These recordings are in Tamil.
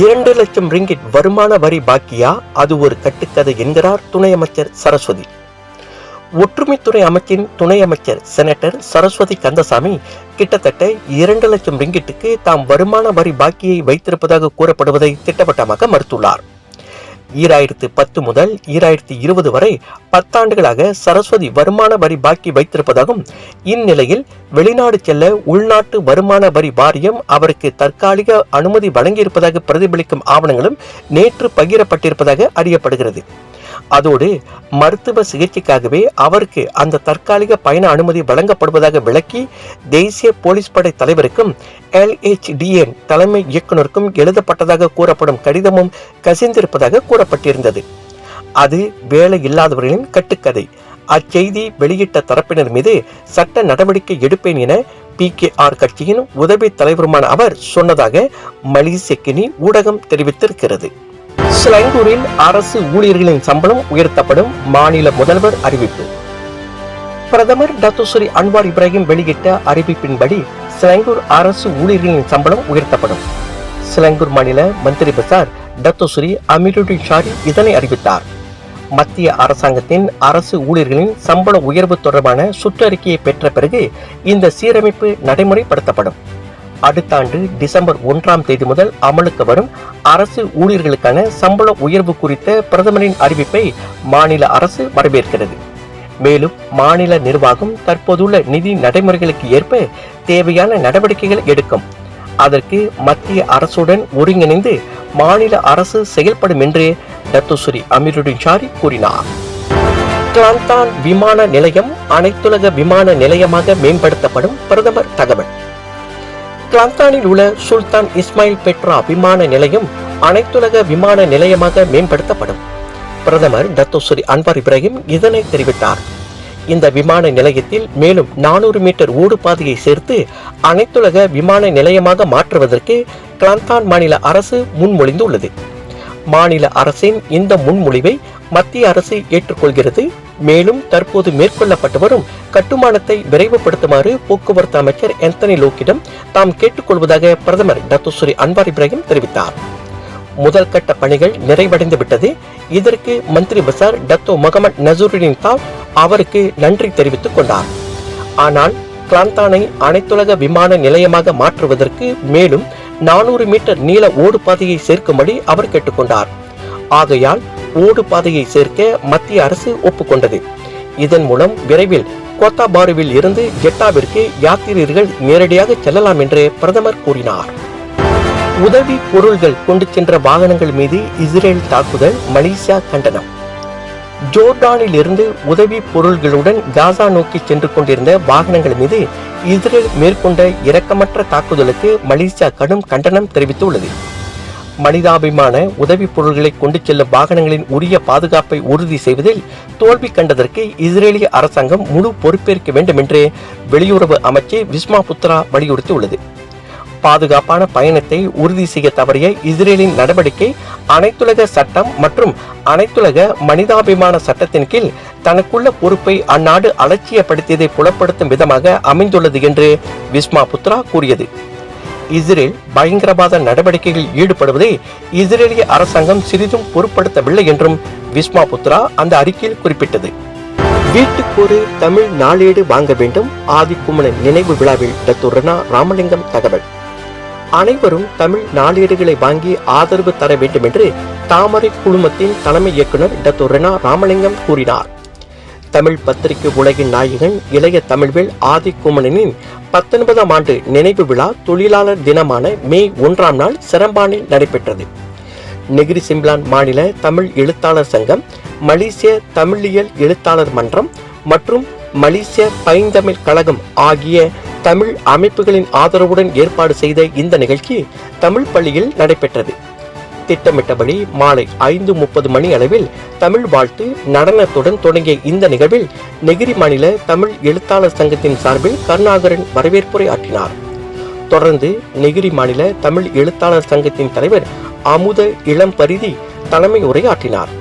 இரண்டு லட்சம் ரிங்கிட் வருமான வரி பாக்கியா? அது ஒரு கட்டுக்கதை என்கிறார் துணை அமைச்சர் சரஸ்வதி. ஒற்றுமைத்துறை அமைச்சின் துணை அமைச்சர் செனட்டர் சரஸ்வதி கந்தசாமி கிட்டத்தட்ட இரண்டு லட்சம் ரிங்கிட்டுக்கு தாம் வருமான வரி பாக்கியை வைத்திருப்பதாக கூறப்படுவதை திட்டவட்டமாக மறுத்துள்ளார். ஈராயிரத்து பத்து முதல் ஈராயிரத்து இருபது வரை பத்தாண்டுகளாக சரஸ்வதி வருமான வரி பாக்கி வைத்திருப்பதாகவும் இந்நிலையில் வெளிநாடு செல்ல உள்நாட்டு வருமான வரி வாரியம் அவருக்கு தற்காலிக அனுமதி வழங்கியிருப்பதாக பிரதிபலிக்கும் ஆவணங்களும் நேற்று பகிரப்பட்டிருப்பதாக அறியப்படுகிறது. அதோடு மருத்துவ சிகிச்சைக்காகவே அவருக்கு அந்த தற்காலிக பயண அனுமதி வழங்கப்படுவதாக விளக்கி தேசிய போலீஸ் படை தலைவருக்கும் எல்ஹெச்டிஎன் தலைமை இயக்குனருக்கும் எழுதப்பட்டதாக கூறப்படும் கடிதமும் கசிந்திருப்பதாக கூறப்பட்டிருந்தது. அது வேலை இல்லாதவர்களின் கட்டுக்கதை. அச்செய்தி வெளியிட்ட தரப்பினர் மீது சட்ட நடவடிக்கை எடுப்பேன் என பி கே ஆர் கட்சியின் உதவி தலைவருமான அவர் சொன்னதாக மலிசெக்கினி ஊடகம் தெரிவித்திருக்கிறது. ஸ்லைடூரில் அரசு ஊழியர்களின் சம்பளம் உயர்த்தப்படும் மாநில முதல்வர் அறிவிப்பு. பிரதமர் டத்துஸ்ரீ அன்வார் இப்ராஹிம் வெளியிட்ட அறிவிப்பின்படி சிலங்கூர் அரசு ஊழியர்களின் சம்பளம் உயர்த்தப்படும். சிலங்கூர் மாநில மந்திரி பசார் டத்துஸ்ரீ அமீருடின் ஷாரி இதனை அறிவித்தார். மத்திய அரசாங்கத்தின் அரசு ஊழியர்களின் சம்பள உயர்வு தொடர்பான சுற்றறிக்கையை பெற்ற பிறகு இந்த சீரமைப்பு நடைமுறைப்படுத்தப்படும். அடுத்த ஆண்டு டிசம்பர் ஒன்றாம் தேதி முதல் அமலுக்கு வரும் அரசு ஊழியர்களுக்கான சம்பள உயர்வு குறித்த பிரதமரின் அறிவிப்பை மாநில அரசு வரவேற்கிறது. மேலும் மாநில நிர்வாகம் தற்போதுள்ள நிதி நடைமுறைகளுக்கு ஏற்ப தேவையான நடவடிக்கைகள் எடுக்கும். அதற்கு மத்திய அரசுடன் ஒருங்கிணைந்து மாநில அரசு செயல்படும் என்று தத்துஸ்ரீ அமீருடின் ஷாரி கூறினார். கிளாந்தான் விமான நிலையம் அனைத்துலக விமான நிலையமாக மேம்படுத்தப்படும் பிரதமர் தகவல். கிளாந்தானில் உள்ள சுல்தான் இஸ்மாயில் பெட்ரா விமான நிலையம் அனைத்துலக விமான நிலையமாக மேம்படுத்தப்படும். பிரதமர் டத்தோஸ்ரீ அன்வார் இப்ராஹிம் இதனை தெரிவித்தார். இந்த விமான நிலையத்தில் மேலும் நானூறு மீட்டர் ஓடு பாதையை சேர்த்து அனைத்துலக விமான நிலையமாக மாற்றுவதற்கு கிளாந்தான் மாநில அரசு முன்மொழிந்துள்ளது. மாநில அரசின் இந்த முன்மொழிவை மத்திய அரசு ஏற்றுக்கொள்கிறது. மேலும் தற்போது மேற்கொள்ளப்பட்டு வரும் கட்டுமானத்தை விரைவுபடுத்துமாறு போக்குவரத்து அமைச்சர் எந்தனி லோக்கிடம் தாம் கேட்டுக்கொள்வதாக பிரதமர் டத்துஸ்ரீ அன்வார் இப்ராஹிம் தெரிவித்தார். முதல் கட்ட பணிகள் நிறைவடைந்து விட்டது இதற்கு மந்திரி பசார் டத்தோ முகமது நசூருடின் தாவ் அவருக்கு நன்றி தெரிவித்துக் கொண்டார். ஆனால் கிளாந்தானை அனைத்துலக விமான நிலையமாக மாற்றுவதற்கு மேலும் நானூறு மீட்டர் நீள ஓடு பாதையை சேர்க்கும்படி அவர் கேட்டுக்கொண்டார். ஆகையால் ஓடு பாதையை சேர்க்க மத்திய அரசு ஒப்புக்கொண்டது. இதன் மூலம் விரைவில் கோத்தாபாருவில் இருந்து ஜெட்டாவிற்கு யாத்திரியர்கள் நேரடியாக செல்லலாம் என்று பிரதமர் கூறினார். உதவி பொருள்கள் கொண்டு சென்ற வாகனங்கள் மீது இஸ்ரேல் தாக்குதல் மலேசியா கண்டனம். ஜோர்டானில் இருந்து உதவி பொருள்களுடன் காசா நோக்கி சென்று கொண்டிருந்த வாகனங்கள் மீது இஸ்ரேல் மேற்கொண்ட இரக்கமற்ற தாக்குதலுக்கு மலேசியா கடும் கண்டனம் தெரிவித்துள்ளது. மனிதாபிமான உதவி பொருள்களை கொண்டு செல்லும் வாகனங்களின் உரிய பாதுகாப்பை உறுதி செய்வதில் தோல்வி கண்டதற்கு இஸ்ரேலிய அரசாங்கம் முழு பொறுப்பேற்க வேண்டும் என்று வெளியுறவு அமைச்சு விஸ்மா புத்ரா வலியுறுத்தியுள்ளது. பாதுகாப்பான பயணத்தை உறுதி செய்ய தவறிய இஸ்ரேலின் நடவடிக்கை அனைத்துலக சட்டம் மற்றும் அனைத்துலக மனிதாபிமான சட்டத்தின் கீழ் தனக்குள்ள பொறுப்பை அந்நாடு அலட்சியப்படுத்தியதை புலப்படுத்தும் விதமாக அமைந்துள்ளது என்று விஸ்மா புத்ரா கூறியது. இஸ்ரேல் பயங்கரவாத நடவடிக்கைகளில் ஈடுபடுவதை இஸ்ரேலிய அரசாங்கம் சிறிதும் பொருட்படுத்தவில்லை என்றும் விஸ்மா புத்ரா அந்த அறிக்கையில் குறிப்பிட்டது. வீட்டுக்கு ஒரு தமிழ் நாளேடு வாங்க வேண்டும் ஆதிக்குமணன் நினைவு விழாவில் டத்துரனா ராமலிங்கம் தகவல். அனைவரும் தமிழ் நாளேடுகளை வாங்கி ஆதரவு தர வேண்டும் என்று தாமரை குழுமத்தின் தலைமை இயக்குனர் டத்துரனா ராமலிங்கம் கூறினார். தமிழ் பத்திரிகை உலகின் நாயகன் இளைய தமிழ்வேல் ஆதிக்குமணனின் பத்தொன்பதாம் ஆண்டு நினைவு விழா தொழிலாளர் தினமான மே ஒன்றாம் நாள் சிரம்பானில் நடைபெற்றது. நெகிரி சிம்லான் மாநில தமிழ் எழுத்தாளர் சங்கம் மலேசிய தமிழியல் எழுத்தாளர் மன்றம் மற்றும் மலேசிய பைந்தமிழ் கழகம் ஆகிய தமிழ் அமைப்புகளின் ஆதரவுடன் ஏற்பாடு செய்த இந்த நிகழ்ச்சி தமிழ் பள்ளியில் நடைபெற்றது. திட்டமிட்டபடி மாலை ஐந்து முப்பது மணி அளவில் தமிழ் வாழ்த்து நடனத்துடன் தொடங்கிய இந்த நிகழ்வில் நெகிரி மாநில தமிழ் எழுத்தாளர் சங்கத்தின் சார்பில் கருணாகரன் வரவேற்புரை ஆற்றினார். தொடர்ந்து நெகிரி மாநில தமிழ் எழுத்தாளர் சங்கத்தின் தலைவர் அமுத இளம்பரிதி தலைமை உரையாற்றினார்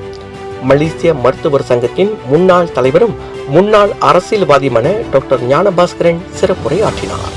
மலேசிய மருத்துவர் சங்கத்தின் முன்னாள் தலைவரும் முன்னாள் அரசியல்வாதியுமான டாக்டர் ஞானபாஸ்கரன் சிறப்புரை ஆற்றினார்.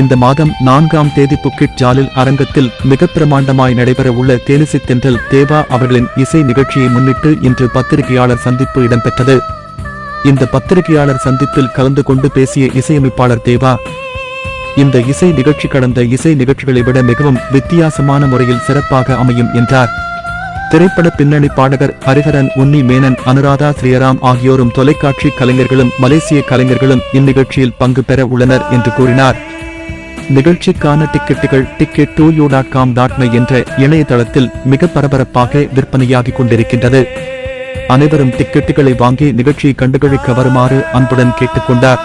இந்த மாதம் நான்காம் தேதி புக்கிட் ஜாலில் அரங்கத்தில் மிக பிரமாண்டமாய் நடைபெறவுள்ள தேனிசி தென்றல் தேவா அவர்களின் இசை நிகழ்ச்சியை முன்னிட்டு இன்று பத்திரிகையாளர் சந்திப்பு இடம்பெற்றது. இந்த பத்திரிகையாளர் சந்திப்பில் கலந்து கொண்டு பேசிய இசையமைப்பாளர் தேவா இந்த இசை நிகழ்ச்சி கடந்த இசை நிகழ்ச்சிகளை விட மிகவும் வித்தியாசமான முறையில் சிறப்பாக அமையும் என்றார். திரைப்பட பின்னணி பாடகர் ஹரிஹரன் உன்னி மேனன் அனுராதா ஸ்ரீராம் ஆகியோரும் தொலைக்காட்சி கலைஞர்களும் மலேசிய கலைஞர்களும் இந்நிகழ்ச்சியில் பங்கு பெற உள்ளனர் என்று கூறினார். நிகழ்ச்சிக்கான டிக்கெட்டுகள் ticket two you dot com dot my என்ற இணையதளத்தில் மிக பரபரப்பாக விற்பனையாகிக் கொண்டிருக்கின்றது. அனைவரும் டிக்கெட்டுகளை வாங்கி நிகழ்ச்சியை கண்டுகளிக்க வருமாறு அன்புடன் கேட்டுக்கொண்டார்.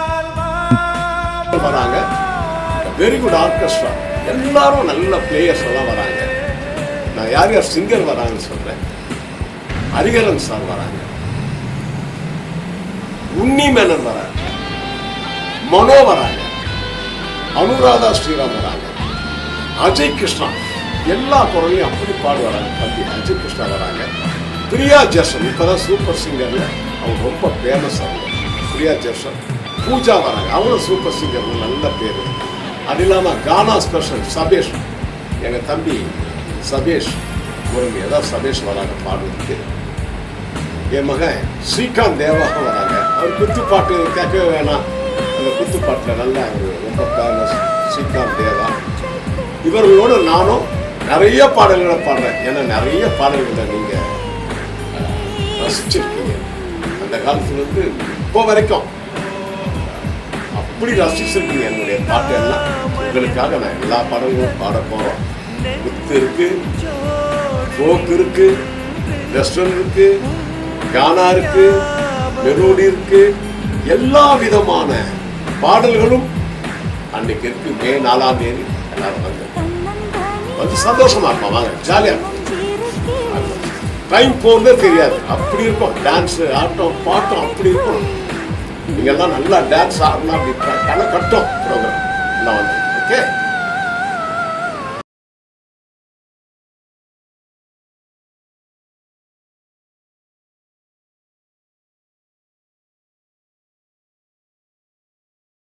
வெரி குட் ஆர்கெஸ்ட்ரா எல்லாரும் நல்ல பிளேயர்ஸ் எல்லாம் வராங்க. நான் யார் யார் சிங்கர் வராங்கன்னு சொல்றேன். ஹரிகரன் சார் வராங்க. உன்னி மேனன் வராங்க. மனோ வராங்க. அனுராதா ஸ்ரீராம் வராங்க அஜய் கிருஷ்ணா எல்லா குரலையும் அப்படி பாடுவாராங்க. தம்பி அஜய் கிருஷ்ணா வராங்க. பிரியா ஜெர்சன் இப்போதான் சூப்பர் சிங்கர்ல அவங்க ரொம்ப ஃபேமஸ் அவங்க. பிரியா ஜெர்சன் பூஜா வராங்க. அவங்களும் சூப்பர் சிங்கர் நல்ல பேர். அது இல்லாமல் கானா ஸ்பெஷல் சபேஷ். எங்கள் தம்பி சபேஷ் ஒரு ஏதாவது சபேஷ் வராங்க பாடுறதுக்கு. என் மகன் ஸ்ரீகாந்த் தேவாக வராங்க. அவர் குத்துப்பாட்டு கேட்கவே வேணாம். அந்த குத்துப்பாட்டில் நல்ல ரொம்ப ஃபேமஸ் ஸ்ரீகாந்த் தேவா இவர்களோடு நானும் நிறைய பாடல்களை பாடுறேன். ஏன்னா நிறைய பாடல்களை நீங்கள் ரசிச்சிருக்கீங்க. அந்த காலத்துலேருந்து இப்போ வரைக்கும் அப்படி ரசிச்சிருக்கீங்க என்னுடைய பாட்டு எல்லாம் உங்களுக்காக நான் எல்லா பாடல்களும் பாட போகிறோம் குத்து இருக்கு ஃபோக் இருக்கு வெஸ்டர்ன் இருக்கு கானா இருக்கு மெலோடி இருக்கு. எல்லா விதமான பாடல்களும் அன்னைக்கு இருக்கு மே நாலாம் தேதி எல்லாரும் வந்து வந்து சந்தோஷமா இருப்போம். வாங்க ஜாலியா டைம் போகிறதே தெரியாது. அப்படி இருக்கும் டான்ஸ் ஆட்டம் பாட்டம் அப்படி இருக்கும் நீங்க எல்லாம் நல்லா டான்ஸ் ஆடலாம் அப்படி களை கட்டும் ப்ரோக்ராம் எல்லாம் வந்து ஓகே